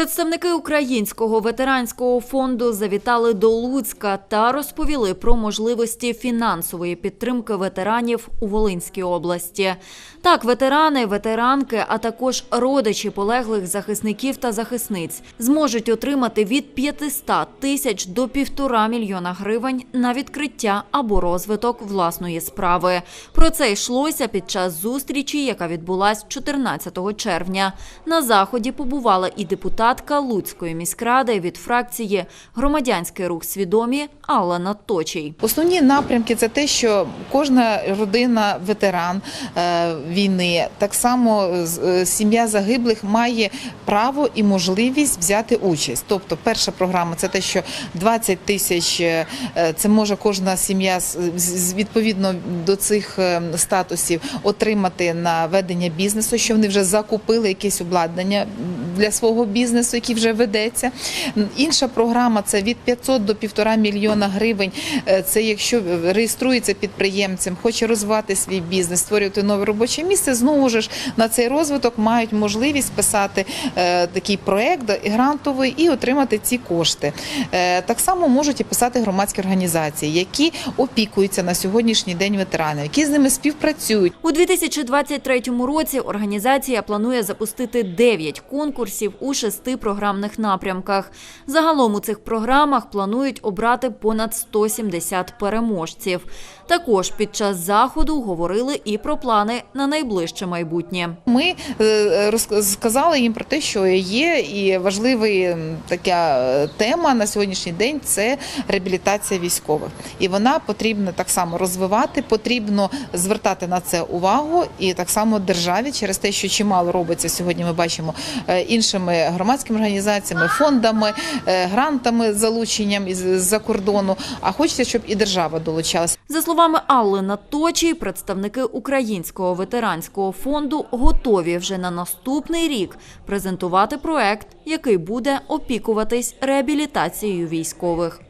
Представники Українського ветеранського фонду завітали до Луцька та розповіли про можливості фінансової підтримки ветеранів у Волинській області. Так, ветерани, ветеранки, а також родичі полеглих захисників та захисниць зможуть отримати від 500 тисяч до півтора мільйона гривень на відкриття або розвиток власної справи. Про це йшлося під час зустрічі, яка відбулась 14 червня. На заході побувала і депутатка Луцької міськради від фракції Громадянський рух свідомі Алла Наточій. Основні напрямки це те, що кожна родина ветеран е, війни, так само з- е, сім'я загиблих має право і можливість взяти участь. Тобто, перша програма це те, що 20 тисяч е, це може кожна сім'я відповідно до цих е, статусів отримати на ведення бізнесу, що вони вже закупили якесь обладнання для свого бізнесу, який вже ведеться. Інша програма це від 500 до 1,5 мільйона гривень. Е, Це якщо реєструється підприємцем, хоче розвивати свій бізнес, створювати нове робоче місце. Знову ж на цей розвиток мають можливість писати е, такий проект грантовий і отримати ці кошти. Е, Так само можуть і писати громадські організації, які опікуються на сьогоднішній день ветеранів, які з ними співпрацюють. У 2023 році організація планує запустити 9 конкурсів у шести програмних напрямках. Загалом у цих програмах планують обрати понад 170 переможців. Також під час заходу говорили і про плани на найближче майбутнє. Ми е, роз- сказали їм про те, що є і важлива така е, тема на сьогоднішній день це реабілітація військових, і вона потрібно так само розвивати, потрібно звертати на це увагу, і так само державі через те, що чимало робиться сьогодні. Ми бачимо е, іншими громадськими організаціями, фондами, е, грантами, залученням із-за кордону. А хочеться, щоб і держава долучалася. За словами Алли Наточій, представники Українського ветеранського фонду готові вже на наступний рік презентувати проект, який буде опікуватись реабілітацією військових.